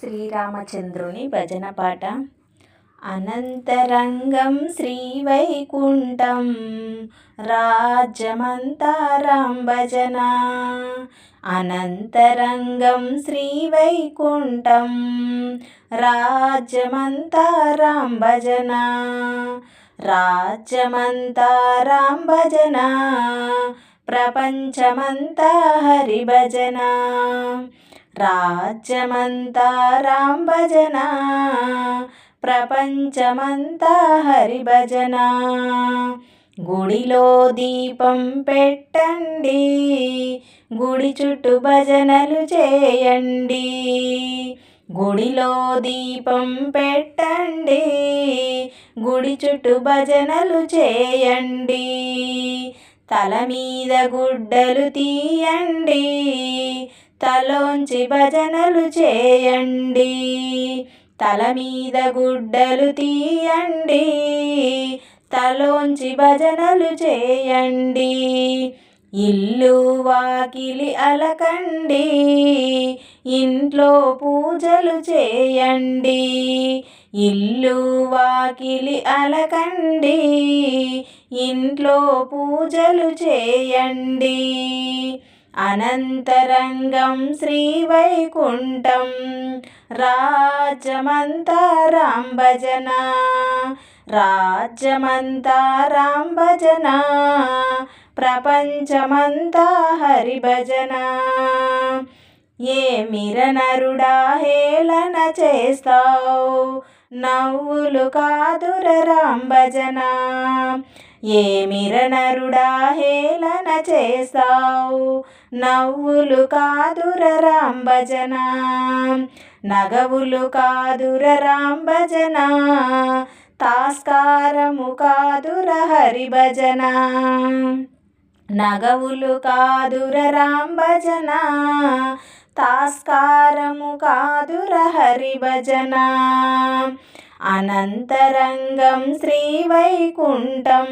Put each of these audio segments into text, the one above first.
శ్రీరామచంద్రుని భజన పాట. అనంతరంగం శ్రీవైకుంఠం రాజ్యమంతారాం భజన. అనంతరంగం శ్రీవైకుంఠం రాజ్యమంతారాం భజన. రాజ్యమంతారాం భజన. ప్రపంచమంతా హరి భజన. రాజ్యమంతా రాం భజన ప్రపంచమంతా హరి భజన. గుడిలో దీపం పెట్టండి గుడి చుట్టూ భజనలు చేయండి. గుడిలో దీపం పెట్టండి గుడి చుట్టూ భజనలు చేయండి. తల మీద గుడ్డలు తీయండి తలోంచి భజనలు చేయండి. తల మీద గుడ్డలు తీయండి. తలోంచి భజనలు చేయండి. ఇల్లు వాకిలి అలకండి. ఇంట్లో పూజలు చేయండి. ఇల్లు వాకిలి అలకండి. ఇంట్లో పూజలు చేయండి. అనంతరంగం శ్రీవైకుంఠం రాజ్యమంతా రాం భజన రాజ్యమంతా రాం భజన ప్రపంచమంతా హరి భజన ఏ మిరనరుడా హేళన చేస్తావు? నవ్వులు కాదుర రాం ఏమిరణరుడా హేళన చేస్తావు నవ్వులు కాదుర రాంభజన నగవులు కాదుర రాంభజన తాస్కారము కాదుర హరిభజన నగవులు కాదుర రాంభజన తాస్కారము కాదుర హరిభజన. అనంతరంగం శ్రీవైకుంఠం.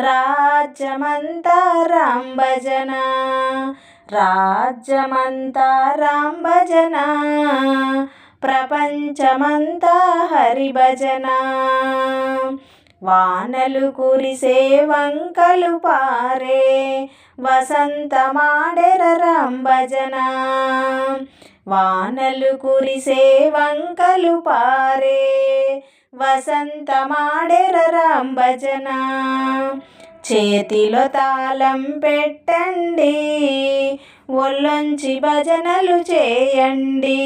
రాజ్యమంతా రాం భజన రాజ్యమంతా భజన ప్రపంచమంతా హరి భజన. వానలు కురిసే వంకలు పారే వసంతమాడెర రామ్ భజన. వానలు కురిసే వంకలు పారే. వసంతమాడెర రాం భజన చేతిలో తాళం పెట్టండి. ఒళ్ళొంచి భజనలు చేయండి.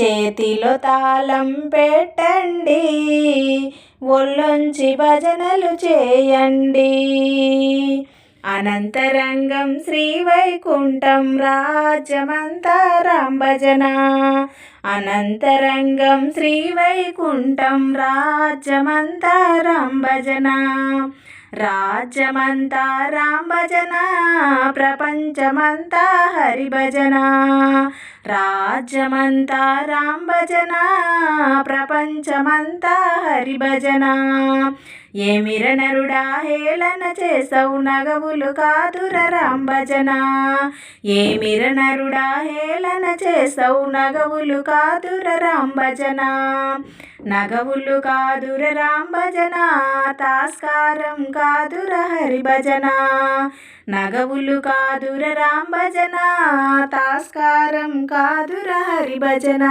చేతిలో తాళం పెట్టండి. ఒళ్ళొంచి భజనలు చేయండి. అనంతరంగం శ్రీవైకుంఠం రాజ్యమంతా భజన. అనంతరంగం శ్రీవైకుంఠం రాజ్యమంతా భజన. రాజ్యమంతా రాంభజన ప్రపంచమంతా హరిభజన. రాజ్యమంతా రాంభజన ప్రపంచమంతా హరిభజన. ఏమిర నరుడా హేళన చేసవు నగవులు కాదుర రాంభజన ఏమిర నరుడా హేళన చేసవు నగవులు కాదుర రాంభజన నగవులు కాదుర రాంభజన తాస్కారం కాదుర హరి భజన. నగవులు కాదుర రామ్ భజన. తాస్కారం కాదుర హరి భజన.